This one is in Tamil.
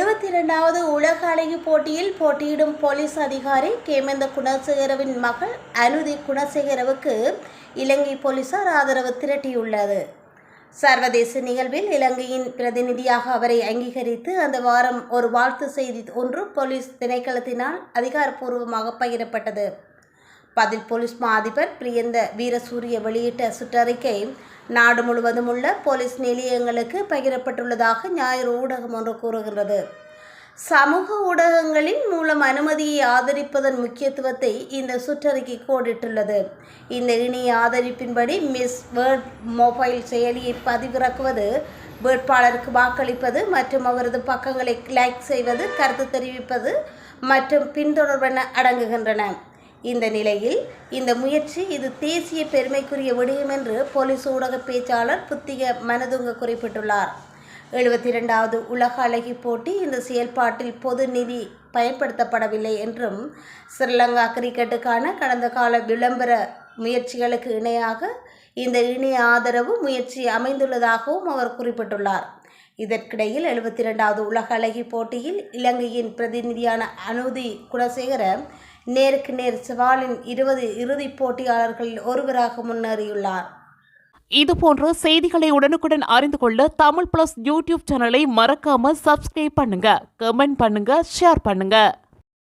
எழுபத்தி இரண்டாவது உலக அழகி போட்டியில் போட்டியிடும் போலீஸ் அதிகாரி கேமந்த குணசேகரவின் மகள் அனுதி குணசேகரவுக்கு இலங்கை போலீசார் ஆதரவு திரட்டியுள்ளது. சர்வதேச நிகழ்வில் இலங்கையின் பிரதிநிதியாக அவரை அங்கீகரித்து அந்த வாரம் ஒரு வாழ்த்து செய்தி ஒன்று போலீஸ் திணைக்களத்தினால் அதிகாரப்பூர்வமாக பகிரப்பட்டது. பதில் போலீஸ் மா அதிபர் பிரியந்த வீரசூரிய வெளியிட்ட சுற்றறிக்கை. நாடு முழுவதும் உள்ள போலீஸ் நிலையங்களுக்கு பகிரப்பட்டுள்ளதாக ஞாயிறு ஊடகம் ஒன்று கூறுகிறது சமூக ஊடகங்களின் மூலம் அனுமதியை ஆதரிப்பதன் முக்கியத்துவத்தை இந்த சுற்றறிக்கை கோடிட்டுள்ளது. இந்த இணைய ஆதரிப்பின்படி மிஸ் வேர்ட் மொபைல் செயலியை பதிவிறக்குவது வேட்பாளருக்கு வாக்களிப்பது மற்றும் அவரது பக்கங்களை லைக் செய்வது கருத்து தெரிவிப்பது மற்றும் பின்தொடர்வன அடங்குகின்றன. இந்த நிலையில் இந்த முயற்சி இது தேசிய பெருமைக்குரிய விடயம் என்று போலீஸ் ஊடக பேச்சாளர் புத்திக மனதுங்க குறிப்பிட்டுள்ளார். எழுபத்தி இரண்டாவது உலக அழகி போட்டி இந்த செயல்பாட்டில் பொது நிதி பயன்படுத்தப்படவில்லை என்றும் ஸ்ரீலங்கா கிரிக்கெட்டுக்கான கடந்த கால விளம்பர முயற்சிகளுக்கு இணையாக இந்த இணைய ஆதரவு முயற்சி அமைந்துள்ளதாகவும் அவர் குறிப்பிட்டுள்ளார். இதற்கிடையில் எழுபத்தி இரண்டாவது உலக அழகி போட்டியில் இலங்கையின் பிரதிநிதியான அனுதி குணசேகர நேருக்கு நேர் சவாலின் இருபது இறுதிப் போட்டியாளர்களில் ஒருவராக முன்னேறியுள்ளார். இது போன்ற செய்திகளை உடனுக்குடன் அறிந்து கொள்ள தமிழ் பிளஸ் யூடியூப் சேனலை மறக்காம சப்ஸ்கிரைப் பண்ணுங்க கமெண்ட் பண்ணுங்க ஷேர் பண்ணுங்க.